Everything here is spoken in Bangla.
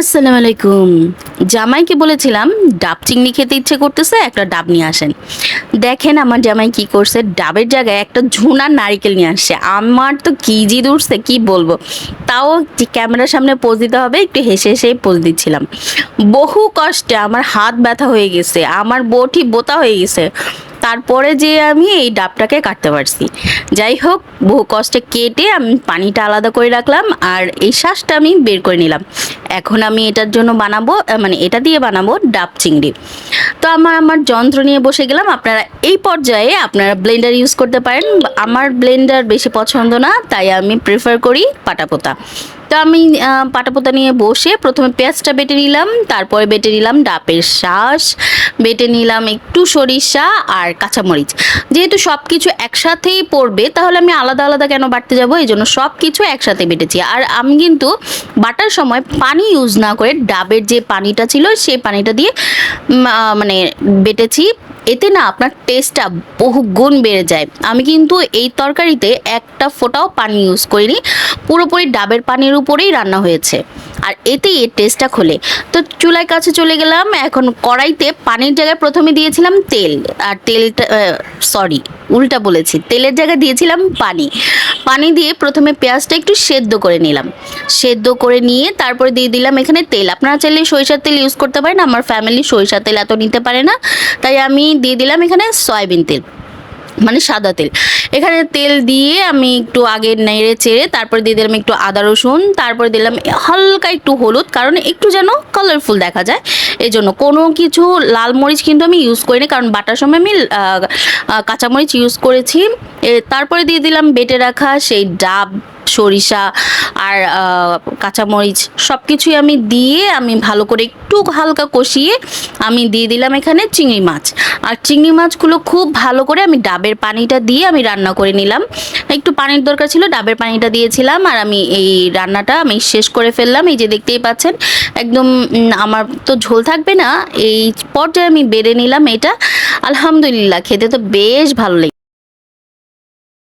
আসসালামু আলাইকুম জামাইকে বলেছিলাম, ডাব চিংড়ি খেতে ইচ্ছে করতেছে, একটা ডাব নিয়ে আসেন। দেখেন আমার জামাই কি করছে, ডাবের জায়গায় একটা ঝুনার নারকেল নিয়ে আসছে। আমার তো কি জিদ উঠছে, কি বলব? তাও ক্যামেরার সামনে পোজ দিতে হবে, একটু হেসে হেসে পোজ দিচ্ছিলাম। বহু কষ্টে আমার হাত ব্যথা হয়ে গেছে, আমার বটি বোতা হয়ে গেছে। তারপরে যে আমি এই ডাবটাকে কাটতে পারছি। যাই হোক, বহু কষ্টে কেটে আমি পানিটা আলাদা করে রাখলাম আর এই শ্বাসটা আমি বের করে নিলাম। এখন আমি এটার জন্য বানাবো মানে এটা দিয়ে বানাবো ডাব চিংড়ি। তো আমার আমার যন্ত্র নিয়ে বসে গেলাম। আপনারা এই পর্যায়ে আপনারা ব্লেন্ডার ইউজ করতে পারেন। আমার ব্লেন্ডার বেশি পছন্দ না, তাই আমি প্রেফার করি পাটাপোতা। তো আমি পাটাপোতা নিয়ে বসে প্রথমে পেঁয়াজটা বেটে নিলাম, তারপরে বেটে নিলাম ডাবের শাঁস, বেটে নিলাম একটু সরিষা আর কাঁচামরিচ। যেহেতু সব কিছু একসাথেই পড়বে, তাহলে আমি আলাদা আলাদা কেন বাটতে যাব? এই জন্য সব কিছু একসাথে বেটেছি। আর আমি কিন্তু বাটার সময় পানি ইউজ না করে ডাবের যে পানিটা ছিল, সেই পানিটা দিয়ে মানে বেটেছি। এতে না আপনার টেস্টটা বহু গুণ বেড়ে যায়। আমি কিন্তু এই তরকারিতে একটা ফোটাও পানি ইউজ করিনি, পুরোপুরি ডাবের পানির উপরেই রান্না হয়েছে। আর এতেই এর টেস্টটা খোলে। তো চুলার কাছে চলে গেলাম, এখন কড়াইতে পানির জায়গায় প্রথমে দিয়েছিলাম তেল, আর তেলটা সরি উল্টা বলেছি, তেলের জায়গায় দিয়েছিলাম পানি। পানি দিয়ে প্রথমে পেঁয়াজটা একটু সেদ্ধ করে নিলাম। সেদ্ধ করে নিয়ে তারপরে দিয়ে দিলাম এখানে তেল। আপনারা চাইলে সরিষার তেল ইউজ করতে পারেন, আমার ফ্যামিলি সরিষার তেল এত নিতে পারে না। তাই আমি দিয়ে দিলাম এখানে সয়াবিন তেল মানে সাদা তেল। এখানে তেল দিয়ে আমি একটু আগে নেড়ে চেড়ে, তারপরে দিয়ে দিলাম একটু আদা রসুন, তারপরে দিলাম হালকা একটু হলুদ, কারণ একটু যেন কালারফুল দেখা যায়। এই জন্য কোনো কিছু লাল মরিচ কিন্তু আমি ইউজ করিনি, কারণ বাটার সময় আমি কাঁচামরিচ ইউজ করেছি। তারপরে দিয়ে দিলাম বেটে রাখা সেই ডাব। সরিষা আর কাঁচামরিচ সব কিছুই আমি দিয়ে আমি ভালো করে একটু হালকা কষিয়ে আমি দিয়ে দিলাম এখানে চিংড়ি মাছ। আর চিংড়ি মাছগুলো খুব ভালো করে আমি ডাবের পানিটা দিয়ে আমি রান্না করে নিলাম। একটু পানির দরকার ছিল, ডাবের পানিটা দিয়েছিলাম আর আমি এই রান্নাটা আমি শেষ করে ফেললাম। এই যে দেখতেই পাচ্ছেন, একদম আমার তো ঝোল থাকবে না, এই পর্যায়ে আমি বেড়ে নিলাম এটা। আলহামদুলিল্লাহ, খেতে তো বেশ ভালো লেগে